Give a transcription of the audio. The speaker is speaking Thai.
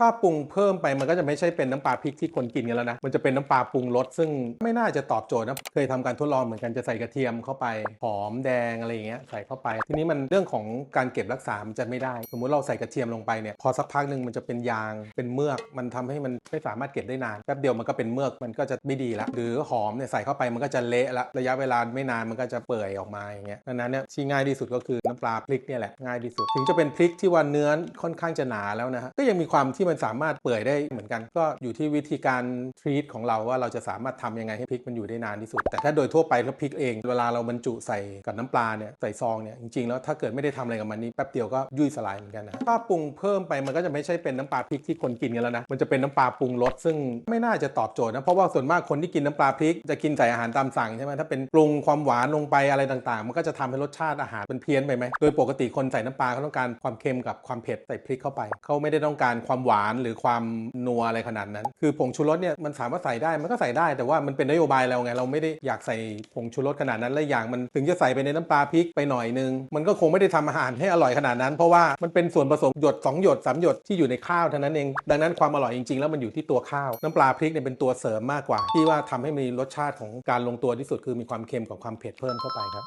ถ้าปรุงเพิ่มไปมันก็จะไม่ใช่เป็นน้ำปลาพริกที่คนกินกันแล้วนะ มันจะเป็นน้ำปลาปรุงรสซึ่งไม่น่าจะตอบโจทย์นะ เคยทำการทดลองเหมือนกันจะใส่กระเทียมเข้าไป หอมแดงอะไรอย่างเงี้ยใส่เข้าไป ทีนี้มันเรื่องของการเก็บรักษา มันจะไม่ได้ สมมุติเราใส่กระเทียมลงไปเนี่ยพอสักพักหนึ่งมันจะเป็นยางเป็นเมือก มันทำให้มันไม่สามารถเก็บได้นานแป๊บเดียวมันก็เป็นเมือกมันก็จะไม่ดีละหรือหอมเนี่ยใส่เข้าไปมันก็จะเละละระยะเวลาไม่นานมันก็จะเปื่อยออกมาอย่างเงี้ยดังนั้นเนี่ยที่ง่ายที่สุดก็คือน้ำปลาพริกเนี่ยแหละง่ายที่สุด ถึงจะเป็นพริกที่ว่าเนื้อค่อนข้างจะหนาแล้วนะฮะก็ยังมีความที่มันสามารถเปื่อยได้เหมือนกัน ก็อยู่ที่วิธีการทรีตของเราว่าเราจะสามารถทำยังไงให้พริกมันอยู่ได้นานที่สุด แต่ถ้าโดยทั่วไปแล้วพริกเอง เวลาเราบรรจุใส่กับน้ำปลาเนี่ยใส่ซองเนี่ยจริงๆแล้วถ้าเกิดไม่ได้ทำอะไรกับมันนี่แป๊บเดียวก็ยุ่ยสลายเหมือนกันนะถ้าปรุงเพิ่มไปมันก็จะไม่ใช่เป็นน้ำปลาพริกที่คนกินกันแล้วนะมันจะเป็นน้ำปลาปรุงรสซึ่งไม่น่าจะตอบโจทย์นะเพราะว่าส่วนมากคนที่กินน้ำปลาพริกจะกินใส่อาหารตามสั่งใช่ไหมถ้าเป็นปรุงความหวานลงไปอะไรต่างๆ มันก็จะทำให้รสชาติอาหารมันเพี้ยนไปไหมโดยปกติคนใส่น้ำปลาเขาต้องการความเค็มกับความเผ็ดใส่พริกเข้าไปเขาไม่ได้ต้องการความหวานหรือความนัวอะไรขนาดนั้น คือผงชูรสเนี่ยมันสามารถใส่ได้มันก็ใส่ได้แต่ว่ามันเป็นนโยบายเราไงเราไม่ได้อยากใส่ผงชูรสขนาดนั้นและอย่างมันถึงจะใส่ไปในน้ำปลาพริกไปหน่อยนึง มันก็คงไม่ได้ทำอาหารให้อร่อยขนาดนั้น เพราะว่ามันเป็นส่วนผสมหยด2หยด3หยดที่อยู่ในข้าวเท่านั้นเอง ดังนั้นความอร่อยจริงๆ แล้วมันอยู่ที่ตัวข้าว น้ำปลาพริกเนี่ยเป็นตัวเสริมมากกว่า ที่ว่าทำให้มีรสชาติของการลงตัวที่สุดคือมีความเค็มกับความเผ็ดเพิ่มเข้าไปครับ